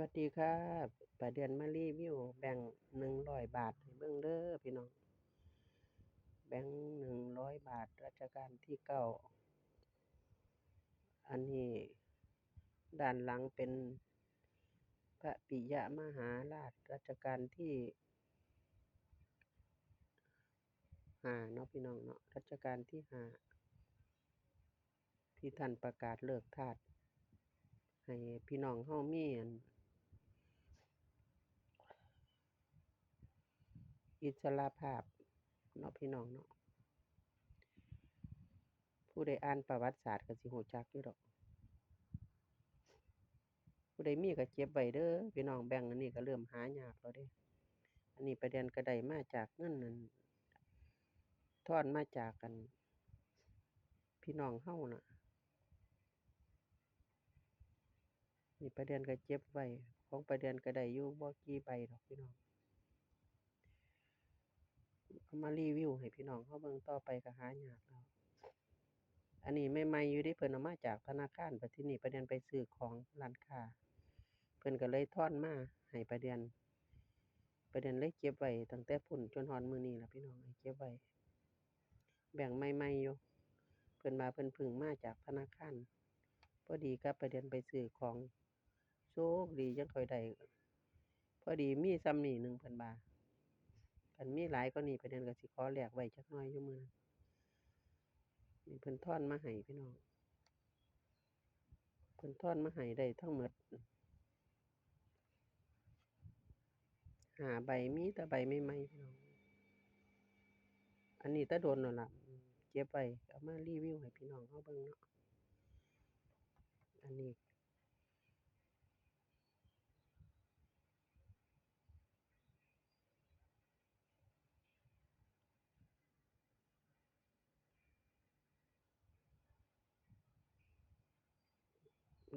วัสดีครับประเดือนมารีวิวแบ่งหนึ่งร้อยบาทให้เบิ่งเด้อพี่น้อง แบ่งหนึ่งร้อยบาทรัชกาลที่เก้า อันนี้ ด้านหลังเป็นพระปิยมหาราชรัชกาลที่ห้าเนาะพี่น้องเนาะรัชกาลที่ห้าที่ท่านประกาศเลิกทาสให้พี่น้องเฮามี อิสรภาพเนาะพี่น้องเนาะผู้ใดอ่านประวัติศาสตร์ก็สิรู้จักอยู่ดอก ผู้ใดมีก็เก็บไว้เด้อพี่น้องแบ่งอันนี้ก็เริ่มหายากแล้วเดะอันนี้ประเด็นก็ได้มาจากเงินนั่นทอนมาจากกัน พี่น้องเฮาน่ะนี่ประเด็นก็เก็บไว้ของประเด็นก็ได้อยู่บ่กี่ใบดอกพี่น้อง เอามารีวิวให้พี่น้องเฮาเบิ่งต่อไปก็หายากแล้วอันนี้ใหม่ๆอยู่เดะเพิ่นเอามาจากธนาคารบัดทีนี้ประเด็นไปซื้อของร้านค้าเพิ่นก็เลยทอนมาให้ประเด็นประเด็นเลยเก็บไว้ตั้งแต่พู้นจนฮอดมื้อนี้ล่ะพี่น้องเก็บไว้แบ่งใหม่ๆอยู่เพิ่นว่าเพิ่นพึ่งมาจากธนาคารพอดีกับประเด็นไปซื้อของโชคดีจังค่อยได้พอดีมีส่ำนี้หนึ่งเพิ่นว่า คันมีหลายกว่านี้ปเด็นก็สิขอแหลกไว้จักน่อยอยู่มือนั้นมีเพิ่นทอนมาให้พี่น้องเพิ่นทอนมาให้ได้ทั้งหมดหาใบมีแต่ใบใหม่ๆพี่น้องอันนี้ต่โดนแล้วล่ะเก็บไว้เอามารีวิวให้พี่น้องเฮาเบิ่งเนาะอันนี้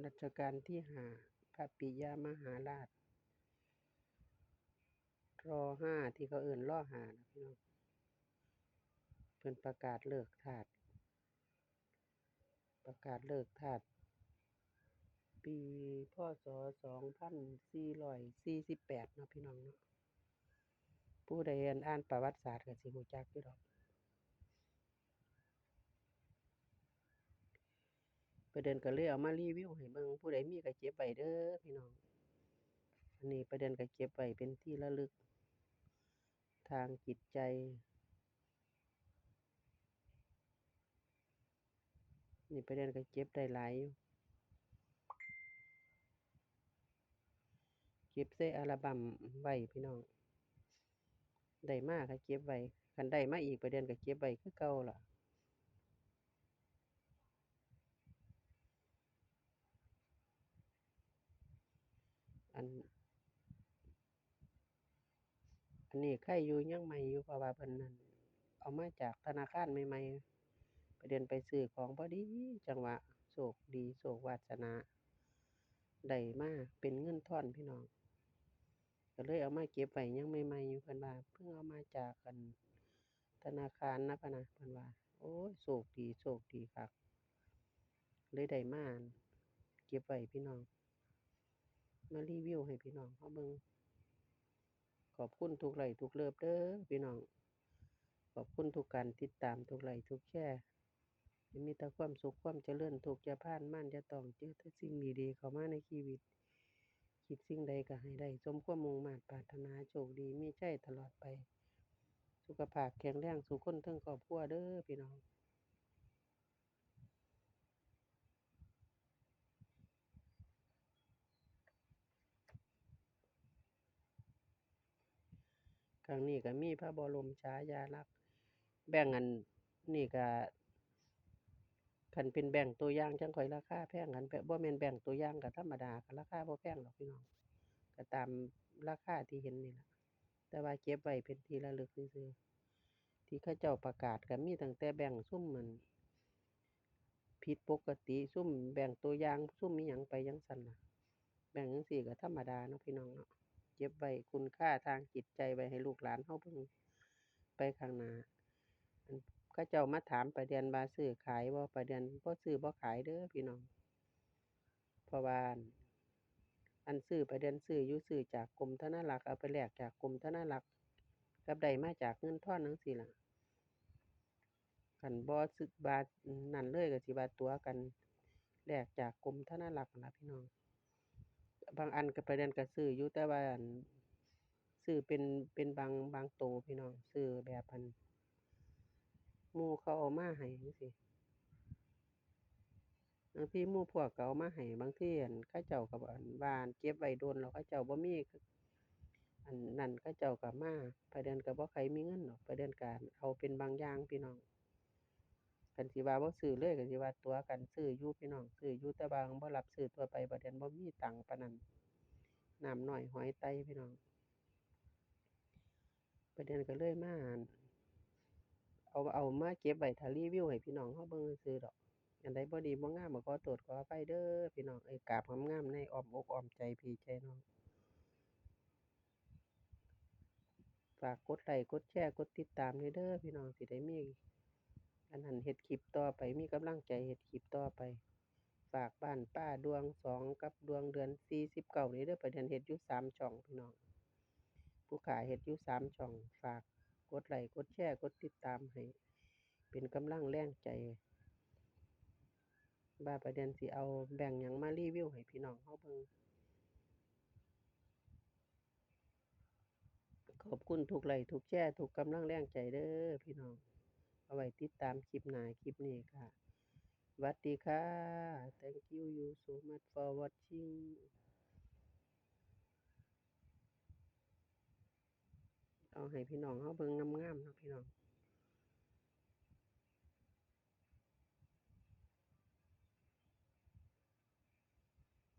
รัชกาลที่ห้าพระปิยมหาราช รอ.ห้าที่เขาเอิ้นร.ห้านะพี่น้องเพิ่นประกาศเลิกทาสประกาศเลิกทาสปีพ.ศ.สองพันสี่ร้อยสี่สิบแปดเนาะพี่น้องเนาะผู้ใดอั่นอ่านประวัติศาสตร์ก็สิรู้จักอยู่ดอก ประเด็นก็เลยเอามารีวิวให้เบิ่งผู้ใดมีก็เก็บไว้เด้อพี่น้อง อันนี้ประเด็นก็เก็บไว้เป็นที่ระลึก ทางจิตใจ นี่ประเด็นก็เก็บได้หลายอยู่เก็บใส่อัลบัมไว้พี่น้อง ได้มาก็เก็บไว้คันได้มาอีกประเด็นก็เก็บไว้คือเก่าล่ะ อัน อันนี้ใครอยู่ยังใหม่อยู่เพราะว่าเพิ่นนั้นเอามาจากธนาคารใหม่ๆประเด็นไปซื้อของพอดีจังหวะโชคดีโชควาสนาได้มาเป็นเงินท่อนพี่น้องก็เลยเอามาเก็บไว้ยังใหม่ๆอยู่เพิ่นว่าเพิ่งเอามาจากอั่นธนาคารนะพะนะเพิ่นว่า โอ๊ยโชคดีโชคดีคักเลยได้มาอั่นเก็บไว้พี่น้อง มารีวิวให้พี่น้องเฮาเบิ่งขอบคุณทุกไลก์ทุกเลิฟเด้อพี่น้อง ขอบคุณทุกการติดตามทุกไลก์ทุกแชร์มีแต่ความสุขความเจริญทุกข์อย่าพลาดมรรอย่าต้องเจอแต่สิ่งดีๆเข้ามาในชีวิต คิดสิ่งใดก็ให้ได้สมความมุ่งมา่ปรารถนาโชคดีมีชัยตลอดไป สุขภาพแข็งแรงซุขคนเทิงครอบครัวเด้อพี่น้อง ครั้งนี้ก็มีพระบรมฉายาลักษณ์แบ่งก์อันนี้ก็คันเป็นแบ่งตัวอย่างจังค่อยราคาแพงคันแบบบ่แม่นแบ่งตัวอย่างก็ธรรมดาก็ราคาบ่แพงดอกพี่น้องก็ตามราคาที่เห็นนี่ล่ะแต่ว่าเก็บไว้เป็นที่ระลึกซื่อๆที่เขาเจ้าประกาศก็มีตั้งแต่แบ่งซุมอั่นผิดปกติซุมแบ่งตัวอย่างซุมอิหยังไปจั่งซั้นน่ะแบ่งก์จั่งซี้ก็ธรรมดาเนาะพี่น้องเนาะ ก็บไว้คุณค่าทางจิตใจไว้ให้ลูกหลานเราเบิ่งไปข้างหน้าอั่นเขาเจ้ามาถามประเด็นว่าซื้อขายบ่ประเด็นบ่ซื้อบ่ขายเด้อพี่น้องเพราะว่าอันอันซื้อประเด็นซื้ออยู่ซื้อจากกรมธนารักษ์เอาไปแลกจากกรมธนารักษ์กับได้มาจากเงินทอนจั่งซี้ล่ะคันบ่ซึบานั่นเลยก็สิว่าตัวกันแลกจากกรมธนารักษ์นะพี่น้อง บางอันก็ประเด็นก็ซื้ออยู่แต่ว่าอั่นซื้อเป็นเป็นบางบางโตพี่น้องซื้อแบบอันหมู่เขาเอามาให้จังซี้บางทีหมู่พวกก็เอามาให้บางทีอันเขาเจ้าก็อันว่านเก็บไว้โดนแล้วเขาเจ้าบ่มีอันนั้นเขาเจ้าก็มาประเด็นก็บ่ค่อยมีเงินดอกประเด็นก็อั่นเอาเป็นบางอย่างพี่น้อง คันสิว่าบ่ซื้อเลยก็สิว่าตัวกันซื้ออยู่พี่น้องซื้ออยู่แต่ว่าบ่รับซื้อทั่วไปประเด็นบ่มีตังปานนั้นน้ำน้อยหอยไตพี่น้องประเด็นก็เลยมากันเอาเอามาเก็บไว้ทารีวิวให้พี่น้องก็เบิ่งซื่อดอกอันใดบ่ดีบ่งามก็ขอโทษขออภัยเด้อพี่น้องเอ้กาบงามๆในอ้อมอกอ้อมใจพี่ใจน้องฝากกดไลก์กดแชร์กดติดตามเด้อพี่น้องสิได้มี อันนั้นเฮ็ดคลิปต่อไปมีกำลังใจเฮ็ดคลิปต่อไป ฝากบ้านป้าดวงสองกับดวงเดือนสี่สิบเก้านี่เด้อประเด็นเฮ็ดอยู่สามช่องพี่น้อง ผู้ขายเฮ็ดอยู่สามช่อง ฝากกดไลก์กดแชร์กดติดตามให้เป็นกำลังแรงใจว่าประเด็นสิเอาแบ่งหยังมารีวิวให้พี่น้องก็เบิ่งขอบคุณทุกไลก์ทุกแชร์ทุกกำลังแรงใจเด้อพี่น้อง เอาไว้ติดตามคลิปหน้าคลิปนี้ก็หวัดดีค่ะ Thank you you so much for watching เอาให้พี่น้องก็เบิ่งงามๆนะพี่น้อง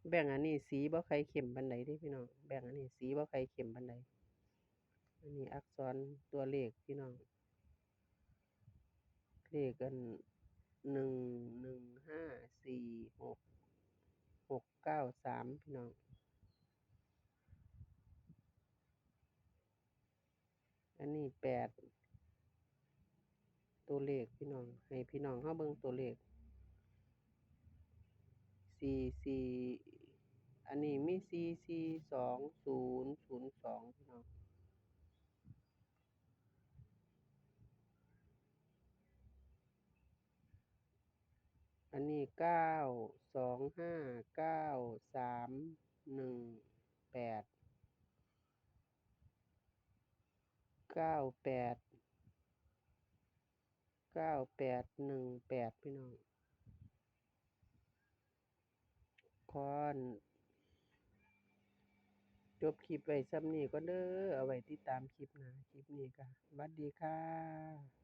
แบ่งอันนี้สีบ่ค่เข้มปานใดเดะพี่น้อง แบ่งอันนี้สีบ่ค่เข้มปานใดอันนี้อักษรตัวเลขพี่น้อง เลขอันหนึ่งหนึ่งห้าสี่หกหกเก้าสามพี่น้องอันนี้แปดตัวเลขพี่น้อง ให้พี่น้องก็เบิ่งตัวเลขสี่สี่อันนี้มีสี่สี่สองศูนย์ศูนย์สองพี่น้อง อันนี้เก้าสองห้าเก้าสามหนึ่งแปดเก้าแปดเก้าแปดหนึ่งแปดพี่น้องขอนจบคลิปไว้ส่ำนี้ก่อนเด้อเอาไว้ติดตามคลิปหน้าคลิปนี้ก็หวัดดีค่ะ